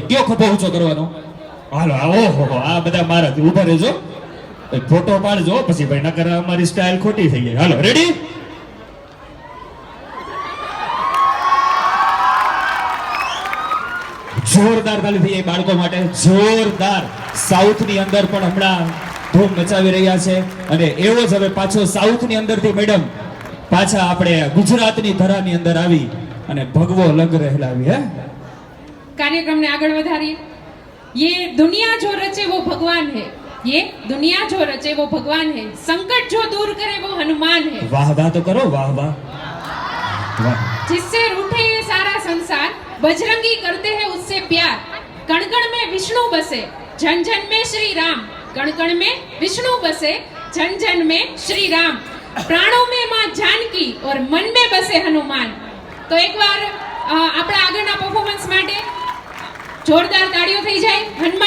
કયો ખભો ઊંચો કરવાનો? હાલો ઓહો, આ બધા મારા ઊભા રહેજો. ફોટો પાડજો, પછી ભાઈ નકર અમારી સ્ટાઇલ ખોટી થઈ ગઈ. હાલો રેડી જોરદાર તાલી થઈ બાળકો માટે. જોરદાર. સાઉથની અંદર પણ હમણાં ધૂમ મચાવી રહ્યા છે. અને એવો જ હવે પાછો સાઉથની અંદરથી મેડમ પાછા આપણે ગુજરાતની ધરાની અંદર આવી અને ભગવો લગ રહેલાવી, હે? कार्यक्रम ने आगे વધારીએ ये दुनिया जो रचे वो भगवान है ये दुनिया जो रचे वो भगवान है संकट जो दूर करे वो हनुमान है વાહ વાહ તો કરો વાહ વાહ વાહ जिससे रूठे ये सारा संसार बजरंगी करते हैं उससे प्यार कण कण में विष्णु बसे जन जन में श्री राम कण कण में विष्णु बसे जन जन में श्री राम प्राणों में मां जानकी और मन में बसे हनुमान તો એકવાર અ, આપણા આગળના પરફોર્મન્સ માટે જોરદાર તાળીઓ થઈ જાય. હનુમાન